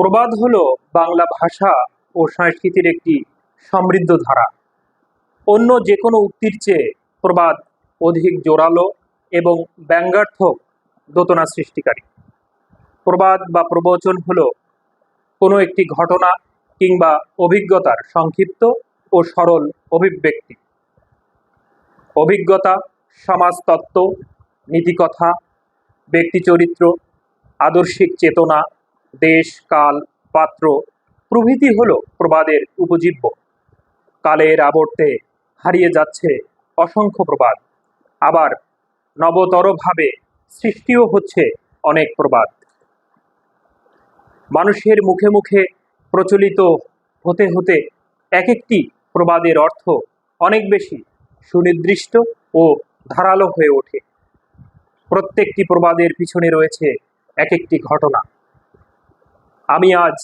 প্রবাদ হল বাংলা ভাষা ও সংস্কৃতির একটি সমৃদ্ধ ধারা। অন্য যে কোনো উক্তির চেয়ে প্রবাদ অধিক জোরালো এবং ব্যঙ্গার্থক দোতনা সৃষ্টিকারী। প্রবাদ বা প্রবচন হল কোনো একটি ঘটনা কিংবা অভিজ্ঞতার সংক্ষিপ্ত ও সরল অভিব্যক্তি। অভিজ্ঞতা, সমাজতত্ত্ব, নীতিকথা, ব্যক্তিচরিত্র, আদর্শিক চেতনা দেশ, কাল, পাত্র, প্রভৃতি হল প্রবাদের উপজীব্য। কালের আবর্তে হারিয়ে যাচ্ছে অসংখ্য প্রবাদ। আবার নবতরভাবে সৃষ্টিও হচ্ছে অনেক প্রবাদ। মানুষের মুখে মুখে প্রচলিত হতে হতে এক একটি প্রবাদের অর্থ অনেক বেশি সুনির্দিষ্ট ও ধারালো হয়ে ওঠে। প্রত্যেকটি প্রবাদের পিছনে রয়েছে এক একটি ঘটনা। আমি আজ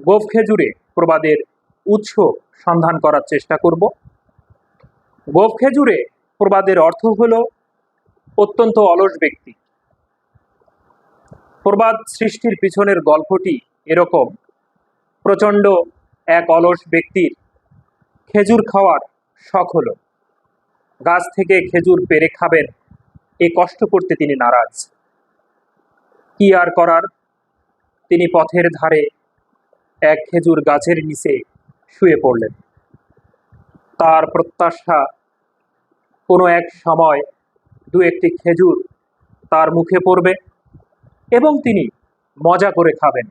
গোফ খেজুরে প্রবাদের উৎস সন্ধান করার চেষ্টা করব। গোফ খেজুরে প্রবাদের অর্থ হল অত্যন্ত অলস ব্যক্তি। প্রবাদ সৃষ্টির পিছনের গল্পটি এরকম। প্রচণ্ড এক অলস ব্যক্তির খেজুর খাওয়ার শখ হলো। গাছ থেকে খেজুর পেরে খাবেন, এ কষ্ট করতে তিনি নারাজ। কি আর করার? তিনি পথের ধারে এক খেজুর গাছের নিচে শুয়ে পড়লেন। তার প্রত্যাশা কোনো এক সময় দু একটি খেজুর তার মুখে পড়বে এবং তিনি মজা করে খাবেন।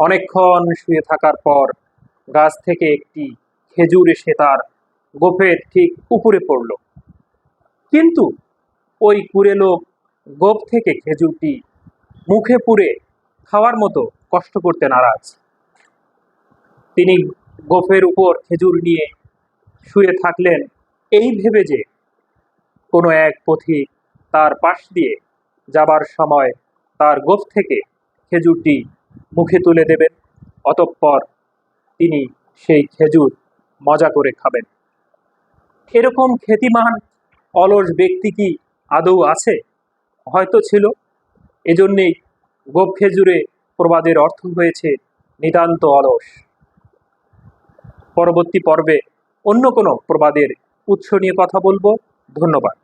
অনেকক্ষণ শুয়ে থাকার পর গাছ থেকে একটি খেজুর এসে তার গোফের ঠিক উপরে পড়ল। কিন্তু ওই কুড়ে লোক গোপ থেকে খেজুরটি মুখে পুরে খাওয়ার মতো কষ্ট করতে নারাজ। তিনি গোফের উপর খেজুর নিয়ে শুয়ে থাকলেন। এই ভেবে যে কোনো এক পথিক তার পাশ দিয়ে যাবার সময় তার গোফ থেকে খেজুরটি মুখে তুলে দেবেন, অতঃপর তিনি সেই খেজুর মজা করে খাবেন। এরকম খ্যাতিমান, অলস ব্যক্তি কি আদৌ আছে? হয়তো ছিল। এজন্যেই গোপ খেজুরে প্রবাদের অর্থ হয়েছে নিতান্ত অলস। পরবর্তী পর্বে অন্য কোনো প্রবাদের উৎস নিয়ে কথা বলব। ধন্যবাদ।